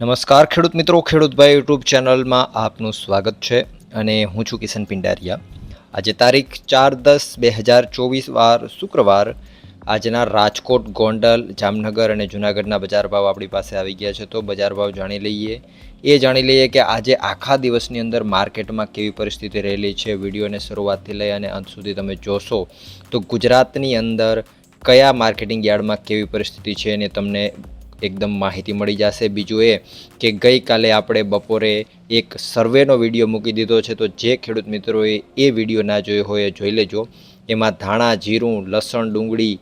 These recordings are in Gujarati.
નમસ્કાર ખેડૂત મિત્રો ખેડૂતભાઈ યુટ્યુબ ચેનલમાં આપનું સ્વાગત છે અને હું છું કિશન પિંડારિયા. આજે તારીખ ચાર દસ બે હજાર ચોવીસ વાર શુક્રવાર આજના રાજકોટ, ગોંડલ, જામનગર અને જૂનાગઢના બજાર ભાવ આપણી પાસે આવી ગયા છે. તો બજાર ભાવ જાણી લઈએ. એ જાણી લઈએ કે આજે આખા દિવસની અંદર માર્કેટમાં કેવી પરિસ્થિતિ રહેલી છે. વિડીયોને શરૂઆતથી લઈ અને અંત સુધી તમે જોશો તો ગુજરાતની અંદર કયા માર્કેટિંગ યાર્ડમાં કેવી પરિસ્થિતિ છે અને તમને એકદમ માહિતી મળી જશે. બીજું એ કે ગઈકાલે આપણે બપોરે એક સર્વેનો વીડિયો મૂકી દીધો છે, તો જે ખેડૂત મિત્રોએ એ વીડિયો ના જોયો હોય જોઈ લેજો. એમાં ધાણા, જીરું, લસણ, ડુંગળી,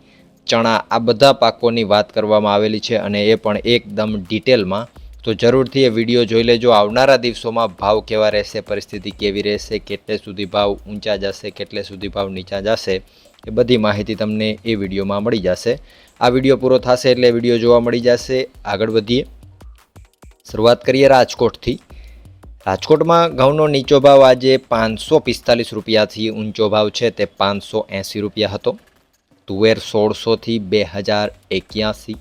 ચણા આ બધા પાકોની વાત કરવામાં આવેલી છે અને એ પણ એકદમ ડિટેલમાં. તો જરૂરથી એ વીડિયો જોઈ લેજો. આવનારા દિવસોમાં ભાવ કેવા રહેશે, પરિસ્થિતિ કેવી રહેશે, કેટલે સુધી ભાવ ઊંચા જશે, કેટલે સુધી ભાવ નીચા જશે, એ બધી માહિતી તમને એ વિડીયોમાં મળી જશે. આ વીડિયો પૂરો થશે એટલે વીડિયો જોવા મળી જશે. આગળ વધીએ. શરૂઆત કરીએ રાજકોટથી. રાજકોટમાં ઘઉંનો નીચો ભાવ આજે પાંચસો પિસ્તાલીસ રૂપિયાથી ઊંચો ભાવ છે તે પાંચસો એંસી રૂપિયા હતો. તુવેર સોળસોથી બે હજાર એક્યાસી.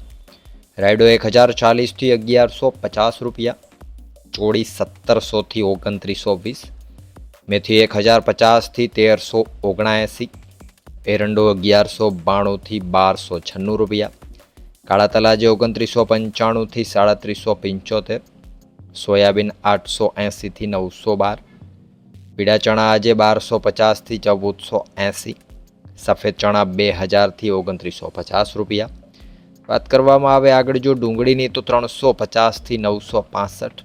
રાયડો એક હજાર ચાલીસથી અગિયારસો પચાસ રૂપિયા. ચોળી સત્તરસોથી ઓગણત્રીસો વીસ. મેથી એક હજાર પચાસથી તેરસો ઓગણાએંસી. એરંડો અગિયારસો બાણુંથી બારસો છન્નું રૂપિયા. કાળા તલાજે ઓગણત્રીસો પંચાણુંથી સાડત્રીસો પંચોતેર. સોયાબીન આઠસો એંસીથી નવસો બાર. પીળા ચણા આજે બારસો પચાસથી ચૌદસો એંસી સફેદ ચણા બે હજારથી ઓગણત્રીસો પચાસ રૂપિયા. વાત કરવામાં આવે આગળ જો ડુંગળીની તો ત્રણસો પચાસથી નવસો પાસઠ.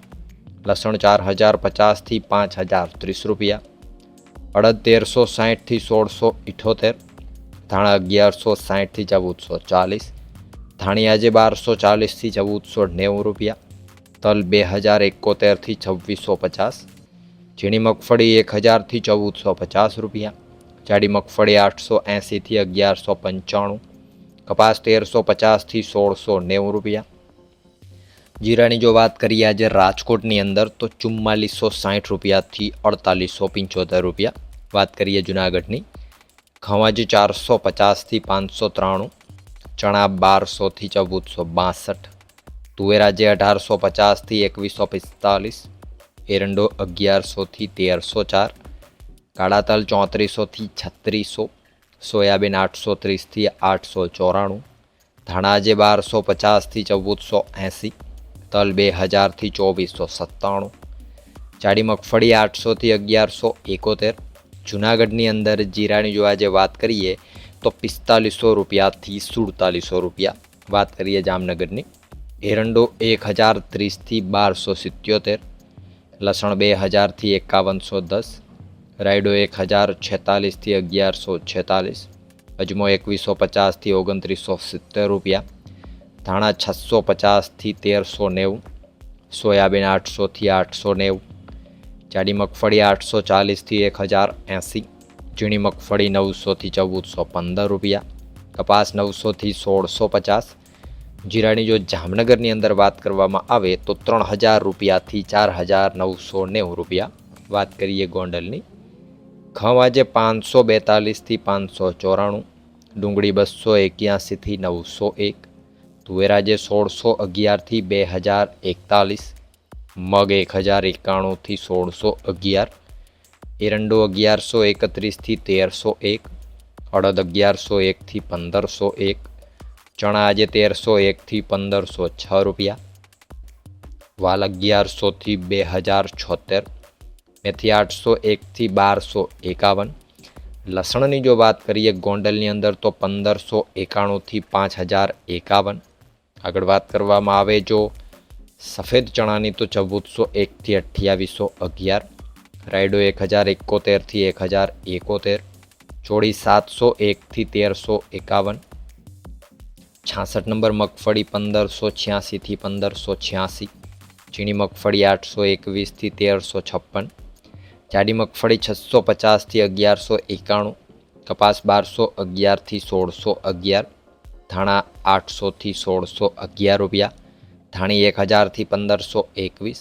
લસણ ચાર હજાર પચાસથી પાંચ હજાર ત્રીસ રૂપિયા. અડદ તેરસો સાહીઠથી સોળસો ઇઠોતેર. ધાણા અગિયારસો સાહીઠથી ચૌદસો ચાલીસ. ધાણી આજે બારસો ચાલીસથી ચૌદસો નેવું રૂપિયા. તલ બે હજાર એકોતેરથી છવ્વીસો પચાસ. ઝીણી મગફળી એક હજારથી ચૌદસો પચાસ રૂપિયા. જાડી મગફળી આઠસો એંસીથી અગિયારસો પંચાણું. કપાસ તેરસો પચાસથી સોળસો નેવું રૂપિયા. જીરાની જો વાત કરીએ આજે રાજકોટની અંદર, તો ચુમ્માલીસો સાઠ રૂપિયાથી અડતાલીસો પંચોતેર રૂપિયા. વાત કરીએ જુનાગઢની ઘઉં ચારસો પચાસથી પાંચસો ત્રાણું, ચણા બારસોથી ચૌદસો બાસઠ, તુવેરાજે અઢારસો પચાસથી એકવીસો પિસ્તાલીસ, એરંડો અગિયારસોથી તેરસો ચાર કાળા તલ ચોત્રીસોથી છત્રીસો, સોયાબીન આઠસો ત્રીસથી આઠસો ચોરાણું ધાણા આજે બારસો પચાસથી ચૌદસો એંસી, તલ બે હજારથી ચોવીસો સત્તાણું, જાડી મગફળી આઠસોથી અગિયારસો એકોતેર જુનાગઢની અંદર જીરાની જો આજે વાત કરીએ, તો પિસ્તાલીસો રૂપિયાથી સુડતાલીસો રૂપિયા. વાત કરીએ જામનગરની. એરંડો એક હજાર ત્રીસથી બારસો સિત્યોતેર, લસણ બે હજારથી એકાવનસો દસ, રાયડો એક હજાર છેતાલીસથી અગિયારસો છેતાલીસ, અજમો એકવીસો પચાસથી ઓગણત્રીસો સિત્તેર રૂપિયા, ધાણા છસો પચાસથી તેરસો નેવું, સોયાબીન આઠસોથી આઠસો નેવું જાડી મગફળી આઠસો ચાલીસથી એક હજાર એંસી, ઝીણી મગફળી નવસોથી ચૌદસો પંદર રૂપિયા, કપાસ નવસોથી સોળસો પચાસ. જીરાની જો જામનગરની અંદર વાત કરવામાં આવે તો ત્રણ હજાર રૂપિયાથી ચાર હજાર નવસો નેવું રૂપિયા. વાત કરીએ ગોંડલની. ઘઉં આજે પાંચસો બેતાલીસથી પાંચસો ચોરાણું, ડુંગળી બસો એક્યાસીથી નવસો એક, તુવેર આજે સોળસો અગિયારથી બે હજાર એકતાલીસ મગ એક હજાર એકાણુંથી સોળસો અગિયાર. એરંડો અગિયારસો એકત્રીસથી તેરસો એક. અડદ અગિયારસો એકથી પંદરસો એક. ચણા આજે તેરસો એકથી પંદરસો છ રૂપિયા. વાલ અગિયારસોથી બે હજાર છોતેર. મેથી આઠસો એકથી બારસો એકાવન. લસણની જો વાત કરીએ, ગોંડલની અંદર તો પંદરસો એકાણુંથી પાંચ હજાર એકાવન. આગળ વાત કરવામાં આવે જો સફેદ ચણાની તો ચૌદસો એકથી અઠ્યાવીસો અગિયાર, રાયડો એક હજાર એકોતેરથી એક હજાર એકોતેર, ચોળી સાતસો એકથી તેરસો એકાવન, છાસઠ નંબર મગફળી પંદરસો છ્યાસીથી પંદરસો છ્યાસી, ઝીણી મગફળી આઠસો એકવીસથી તેરસો છપ્પન, જાડી મગફળી છસો પચાસથી અગિયારસો એકાણું, કપાસ બારસો અગિયારથી સોળસો અગિયાર, ધાણા આઠસોથી સોળસો અગિયાર રૂપિયા ધાણી એક હજારથી પંદરસો એકવીસ.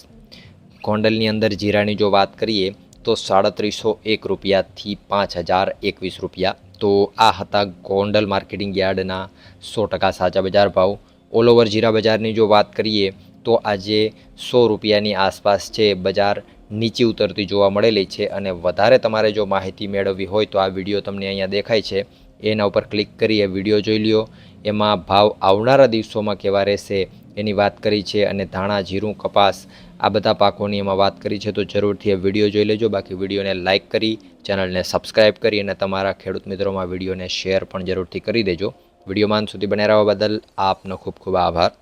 ગોંડલની અંદર જીરાની જો વાત કરીએ, તો સાડત્રીસો એક રૂપિયાથી પાંચ હજાર એકવીસ રૂપિયા. તો આ હતા ગોંડલ માર્કેટિંગ યાર્ડના સો ટકા સાચા બજાર ભાવ. ઓલ ઓવર જીરા બજારની જો વાત કરીએ, તો આજે સો રૂપિયાની આસપાસ છે બજાર નીચી ઉતરતી જોવા મળેલી છે અને વધારે તમારે જો માહિતી મેળવવી હોય તો આ વીડિયો તમને અહીંયા દેખાય છે. એના ઉપર ક્લિક કરી એ વીડિયો જોઈ લ્યો. એમાં ભાવ આવનારા દિવસોમાં કેવા રહેશે એની વાત કરી છે અને ધાણા, જીરું, કપાસ આ બધા પાકોની એમાં વાત કરી છે. તો જરૂરથી એ વીડિયો જોઈ લેજો. બાકી વિડીયોને લાઇક કરી, ચેનલને સબસ્ક્રાઇબ કરી અને તમારા ખેડૂત મિત્રોમાં વિડીયોને શેર પણ જરૂરથી કરી દેજો. વિડીયોમાં સુધી બને રહેવા બદલ આપનો ખૂબ ખૂબ આભાર.